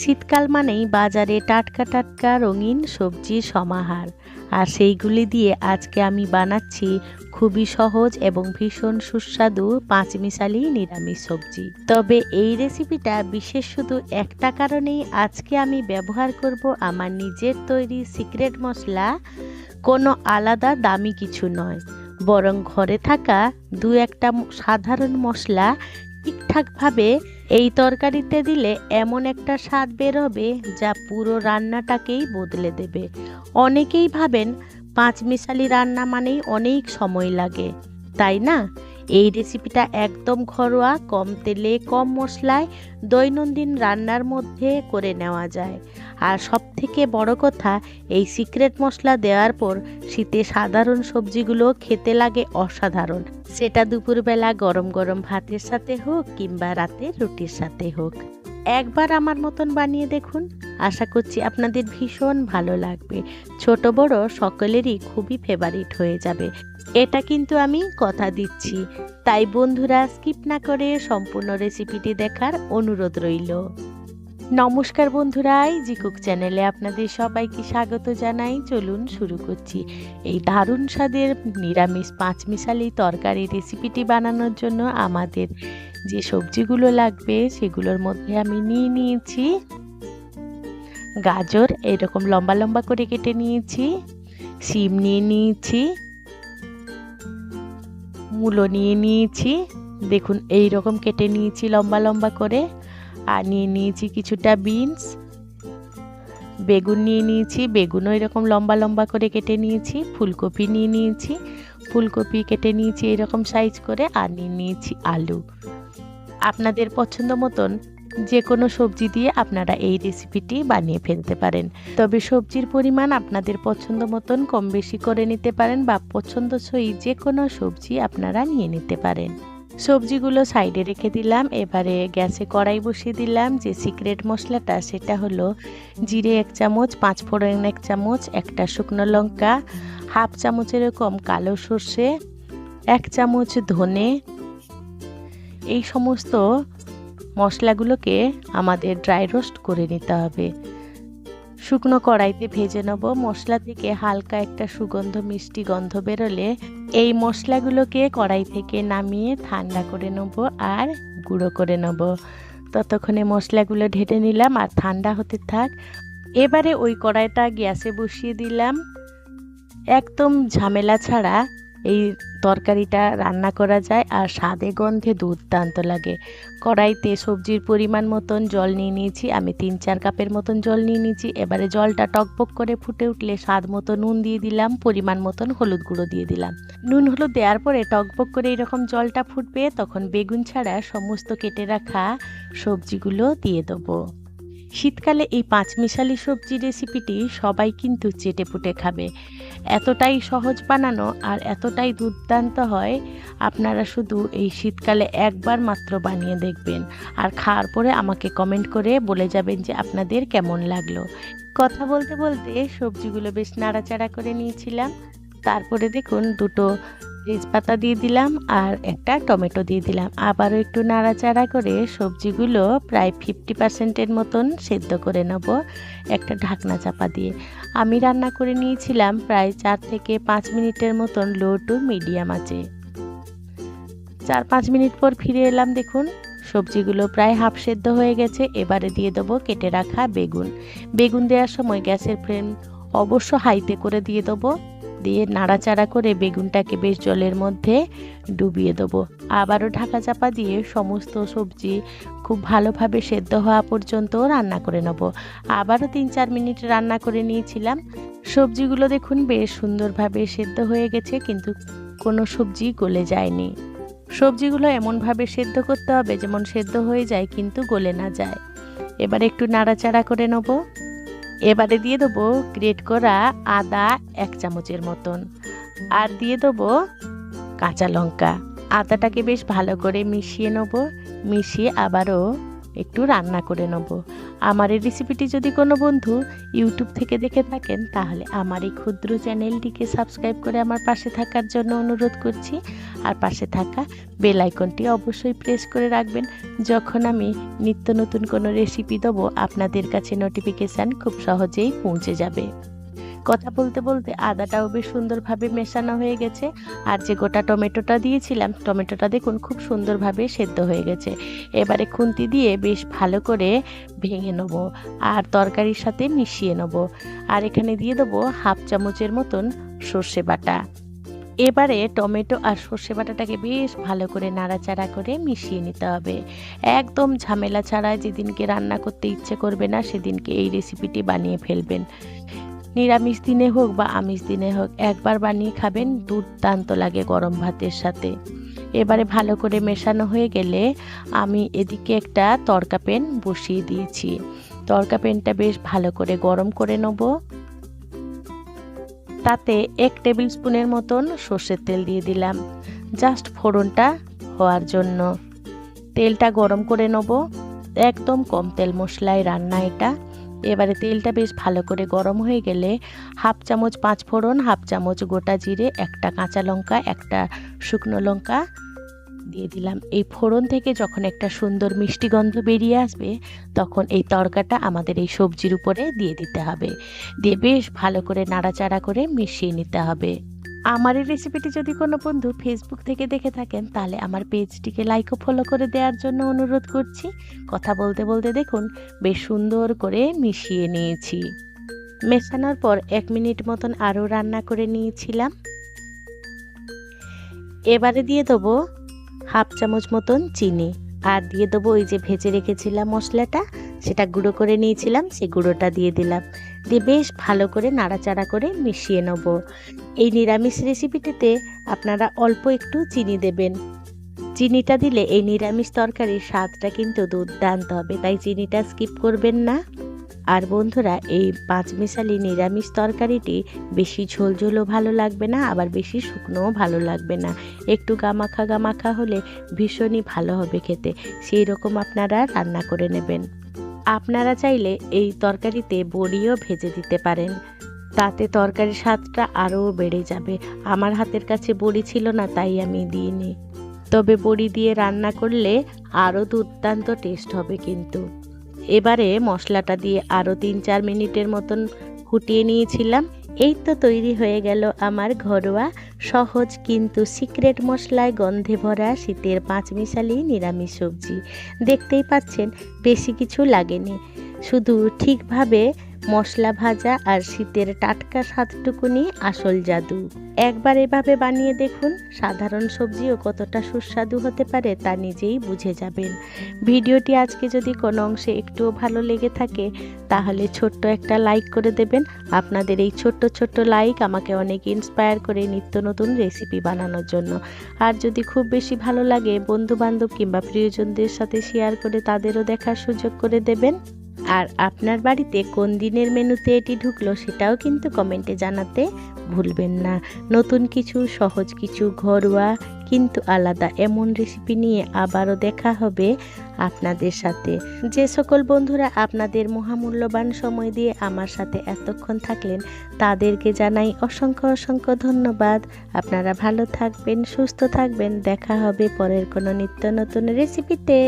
শীতকাল মানেই বাজারে টাটকা টাটকা রঙিন সবজির সমাহার। আর সেইগুলি দিয়ে আজকে আমি বানাচ্ছি খুবই সহজ এবং ভীষণ সুস্বাদু পাঁচমিশালি নিরামিষ সবজি। তবে এই রেসিপিটা বিশেষ শুধু একটা কারণেই আজকে আমি ব্যবহার করব আমার নিজের তৈরি সিক্রেট মশলা। কোনো আলাদা দামি কিছু নয়, বরং ঘরে থাকা দু একটা সাধারণ মশলা ঠিকঠাকভাবে এই তরকারিতে দিলে এমন একটা স্বাদ বেরোবে যা পুরো রান্নাটাকেই বদলে দেবে। অনেকেই ভাবেন, পাঁচমিশালি রান্না মানেই অনেক সময় লাগে। তাই না? এই রেসিপিটা একদম ঘরোয়া, কম তেলে, কম মশলায় দৈনন্দিন রান্নার মধ্যে করে নেওয়া যায়। আর সব থেকে বড় কথা, এই সিক্রেট মশলা দেওয়ার পর শীতে সাধারণ সবজিগুলো খেতে লাগে অসাধারণ। সেটা দুপুরবেলা গরম গরম ভাতের সাথে হোক কিংবা রাতের রুটির সাথে হোক। একবার আমার মতন বানিয়ে দেখুন। আশা করছি আপনাদের ভীষণ ভালো লাগবে। ছোট বড় সকলেরই খুবই ফেভারিট হয়ে যাবে। এটা কিন্তু আমি কথা দিচ্ছি। তাই বন্ধুরা স্কিপ না করে সম্পূর্ণ রেসিপিটি দেখার অনুরোধ রইল। নমস্কার বন্ধুরা জি কুক চ্যানেলে আপনাদের সবাইকে স্বাগত জানাই। চলুন শুরু করছি। এই দারুণ স্বাদের নিরামিষ পাঁচমিশালি তরকারি রেসিপিটি বানানোর জন্য আমাদের যে সবজিগুলো লাগবে সেগুলোর মধ্যে আমি নিয়ে নিয়েছি। গাজর, এরকম লম্বা লম্বা করে কেটে নিয়েছি। শিম নিয়ে নিয়েছি। মূলো নিয়ে নিয়েছি। দেখুন এই রকম কেটে নিয়েছি লম্বা লম্বা করে। আর নিয়ে নিয়েছি কিছুটা বিনস। বেগুন নিয়ে নিয়েছি, বেগুনও এরকম লম্বা লম্বা করে কেটে নিয়েছি। ফুলকপি নিয়ে নিয়েছি। ফুলকপি কেটে নিয়েছি এরকম সাইজ করে। আর নিয়ে নিয়েছি আলু। আপনাদের পছন্দ মতন যে কোনো সবজি দিয়ে আপনারা এই রেসিপিটি বানিয়ে ফেলতে পারেন। তবে সবজির পরিমাণ আপনাদের পছন্দ মতন কম বেশি করে নিতে পারেন বা পছন্দসই যে কোনো সবজি আপনারা নিয়ে নিতে পারেন। সবজিগুলো সাইডে রেখে দিলাম, এবারে গ্যাসে কড়াই বসিয়ে দিলাম। যে সিক্রেট মশলাটা সেটা হলো জিরে এক চামচ, পাঁচ ফোড়ন এক চামচ, একটা শুকনো লঙ্কা, হাফ চামচ এরকম কালো সর্ষে, এক চামচ ধনে। এই সমস্ত মশলাগুলোকে আমাদের ড্রাই রোস্ট করে নিতে হবে। শুকনো কড়াইতে ভেজে নেব। মশলা থেকে হালকা একটা সুগন্ধ, মিষ্টি গন্ধ বেরোলে এই মশলাগুলোকে কড়াই থেকে নামিয়ে ঠান্ডা করে নেব আর গুঁড়ো করে নেব। ততক্ষণে মশলাগুলো ঢেটে নিলাম আর ঠান্ডা হতে থাক। এবারে ওই কড়াইটা গ্যাসে বসিয়ে দিলাম। একদম ঝামেলা ছাড়া এই তরকারিটা রান্না করা যায় আর স্বাদে গন্ধে দুর্দান্ত লাগে। কড়াইতে সবজির পরিমাণ মতন জল নিয়ে নিয়েছি, আমি তিন চার কাপের মতন জল নিয়ে নিয়েছি। এবারে জলটা টকবক করে ফুটে উঠলে স্বাদ মতো নুন দিয়ে দিলাম, পরিমাণ মতন হলুদ গুঁড়ো দিয়ে দিলাম। নুন হলুদ দেওয়ার পরে টকবক করে এরকম জলটা ফুটবে, তখন বেগুন ছাড়া সমস্ত কেটে রাখা সবজিগুলো দিয়ে দেবো। শীতকালে এই পাঁচমিশালি সবজি রেসিপিটি সবাই কিন্তু চেটে পুটে খাবে। এতটাই সহজ বানানো আর এতটাই দুর্দান্ত হয়, আপনারা শুধু এই শীতকালে একবার মাত্র বানিয়ে দেখবেন। আর খাওয়ার পরে আমাকে কমেন্ট করে বলে যাবেন যে আপনাদের কেমন লাগল। কথা বলতে বলতে সবজিগুলো বেশ নাড়াচাড়া করে নিয়েছিলাম। তারপরে দেখুন দুটো তেজপাতা দিয়ে দিলাম আর একটা টমেটো দিয়ে দিলাম। আবারও একটু নাড়াচাড়া করে সবজিগুলো প্রায় ফিফটি পার্সেন্টের মতন সেদ্ধ করে নেব একটা ঢাকনা চাপা দিয়ে। আমি রান্না করে নিয়েছিলাম প্রায় চার থেকে পাঁচ মিনিটের মতন লো টু মিডিয়াম আছে চার পাঁচ মিনিট পর ফিরে এলাম দেখুন, সবজিগুলো প্রায় হাফ সেদ্ধ হয়ে গেছে। এবারে দিয়ে দেবো কেটে রাখা বেগুন। বেগুন দেওয়ার সময় গ্যাসের ফ্লেম অবশ্য হাইতে করে দিয়ে দেবো। দিয়ে নাড়াচাড়া করে বেগুনটাকে বেশ জলের মধ্যে ডুবিয়ে দেবো। আবারও ঢাকা চাপা দিয়ে সমস্ত সবজি খুব ভালোভাবে সেদ্ধ হওয়া পর্যন্ত রান্না করে নেব। আবারও তিন চার মিনিট রান্না করে নিয়েছিলাম। সবজিগুলো দেখুন বেশ সুন্দরভাবে সেদ্ধ হয়ে গেছে, কিন্তু কোনো সবজি গলে যায়নি। সবজিগুলো এমনভাবে সেদ্ধ করতে হবে যেমন সেদ্ধ হয়ে যায় কিন্তু গলে না যায়। এবার একটু নাড়াচাড়া করে নেব। এবারে দিয়ে দেবো গ্রেট করা আদা এক চামচের মতন। আর দিয়ে দেবো কাঁচা লঙ্কা। আদাটাকে বেশ ভালো করে মিশিয়ে নেব, মিশিয়ে আবারও একটু রান্না করে নেব। আমার এই রেসিপিটি যদি কোনো বন্ধু ইউটিউব থেকে দেখে থাকেন, তাহলে আমার এই ক্ষুদ্র চ্যানেলটিকে সাবস্ক্রাইব করে আমার পাশে থাকার জন্য অনুরোধ করছি। আর পাশে থাকা বেল আইকনটি অবশ্যই প্রেস করে রাখবেন। যখন আমি নিত্য নতুন কোনো রেসিপি দেবো, আপনাদের কাছে নোটিফিকেশান খুব সহজেই পৌঁছে যাবে। কথা বলতে বলতে আদাটাও বেশ সুন্দরভাবে মেশানো হয়ে গেছে। আর যে গোটা টমেটোটা দিয়েছিলাম, টমেটোটা দেখুন খুব সুন্দরভাবে সেদ্ধ হয়ে গেছে। এবারে খুন্তি দিয়ে বেশ ভালো করে ভেঙে নেব আর তরকারির সাথে মিশিয়ে নেব। আর এখানে দিয়ে দেবো হাফ চামচের মতন সর্ষে বাটা। এবারে টমেটো আর সর্ষে বাটাটাকে বেশ ভালো করে নাড়াচাড়া করে মিশিয়ে নিতে হবে। একদম ঝামেলা ছাড়া যেদিনকে রান্না করতে ইচ্ছে করবে না, সেদিনকে এই রেসিপিটি বানিয়ে ফেলবেন। নিরামিষ দিনে হোক বা আমিষ দিনে হোক, একবার বানিয়ে খাবেন, দুর্দান্ত লাগে গরম ভাতের সাথে। এবারে ভালো করে মেশানো হয়ে গেলে আমি এদিকে একটা তরকা পেন বসিয়ে দিয়েছি। তরকা পেনটা বেশ ভালো করে গরম করে নেব। তাতে এক টেবিল স্পুনের মতন সর্ষের তেল দিয়ে দিলাম। জাস্ট ফোড়নটা হওয়ার জন্য। তেলটা গরম করে নেব। একদম কম তেল মশলায় রান্না এটা। এবারে তেলটা বেশ ভালো করে গরম হয়ে গেলে হাফ চামচ পাঁচ ফোড়ন, হাফ চামচ গোটা জিরে, একটা কাঁচা লঙ্কা, একটা শুকনো লঙ্কা দিয়ে দিলাম। এই ফোড়ন থেকে যখন একটা সুন্দর মিষ্টি গন্ধ বেরিয়ে আসবে, তখন এই তরকাটা আমাদের এই সবজির উপরে দিয়ে দিতে হবে। দিয়ে বেশ ভালো করে নাড়াচাড়া করে মিশিয়ে নিতে হবে। আমার এই রেসিপিটি যদি কোনো বন্ধু ফেসবুক থেকে দেখে থাকেন, তাহলে আমার পেজটিকে লাইক ও ফলো করে দেওয়ার জন্য অনুরোধ করছি। কথা বলতে বলতে দেখুন, বেশ সুন্দর করে মিশিয়ে নিয়েছি। মেশানোর পর এক মিনিট মতন আরও রান্না করে নিয়েছিলাম। এবারে দিয়ে দেবো হাফ চামচ মতন চিনি। আর দিয়ে দেবো ওই যে ভেজে রেখেছিলাম মশলাটা, সেটা গুঁড়ো করে নিয়েছিলাম, সেই গুঁড়োটা দিয়ে দিলাম। দিয়ে বেশ ভালো করে নাড়াচাড়া করে মিশিয়ে নেব। এই নিরামিষ রেসিপিটিতে আপনারা অল্প একটু চিনি দেবেন। চিনিটা দিলে এই নিরামিষ তরকারির স্বাদটা কিন্তু দুর্দান্ত হবে, তাই চিনিটা স্কিপ করবেন না। আর বন্ধুরা, এই পাঁচমিশালি নিরামিষ তরকারিটি বেশি ঝোলঝোলও ভালো লাগবে না, আবার বেশি শুকনোও ভালো লাগবে না। একটু গামাখা গামাখা হলে ভীষণই ভালো হবে খেতে সেই রকম আপনারা রান্না করে নেবেন। আপনারা চাইলে এই তরকারিতে বড়িও ভেজে দিতে পারেন। তাতে তরকারির স্বাদটা আরও বেড়ে যাবে। আমার হাতের কাছে বড়ি ছিল না, তাই আমি দিইনি। তবে বড়ি দিয়ে রান্না করলে আরও দুর্দান্ত টেস্ট হবে কিন্তু। এবারে মশলাটা দিয়ে আরও তিন চার মিনিটের মতন ফুটিয়ে নিয়েছিলাম। এই তো তৈরি হয়ে গেল আমার ঘরোয়া, সহজ কিন্তু সিক্রেট মশলায় গন্ধে ভরা শীতের পাঁচমিশালি নিরামিষ সবজি। দেখতেই পাচ্ছেন, বেশি কিছু লাগেনি। শুধু ঠিকভাবে মশলা ভাজা আর শীতের টাটকা স্বাদটুকুনি আসল জাদু। একবার এভাবে বানিয়ে দেখুন, সাধারণ সবজিও কতটা সুস্বাদু হতে পারে তা নিজেই বুঝে যাবেন। ভিডিওটি আজকে যদি কোনো অংশে একটুও ভালো লেগে থাকে, তাহলে ছোট্ট একটা লাইক করে দেবেন। আপনাদের এই ছোট্ট ছোট্ট লাইক আমাকে অনেক ইন্সপায়ার করে নিত্য নতুন রেসিপি বানানোর জন্য। আর যদি খুব বেশি ভালো লাগে বন্ধু বান্ধব কিংবা প্রিয়জনদের সাথে শেয়ার করে তাদেরও দেখার সুযোগ করে দেবেন। আর আপনার বাড়িতে কোন দিনের মেনুতে এটি ঢুকলো সেটাও কিন্তু কমেন্টে জানাতে ভুলবেন না। নতুন কিছু, সহজ কিছু, ঘরোয়া কিন্তু আলাদা। এমন রেসিপি নিয়ে আবারও দেখা হবে আপনাদের সাথে। যে সকল বন্ধুরা আপনাদের মহামূল্যবান সময় দিয়ে আমার সাথে এতক্ষণ থাকলেন, তাদেরকে জানাই অসংখ্য অসংখ্য ধন্যবাদ। আপনারা ভালো থাকবেন, সুস্থ থাকবেন। দেখা হবে পরের কোনো নিত্য নতুন রেসিপিতে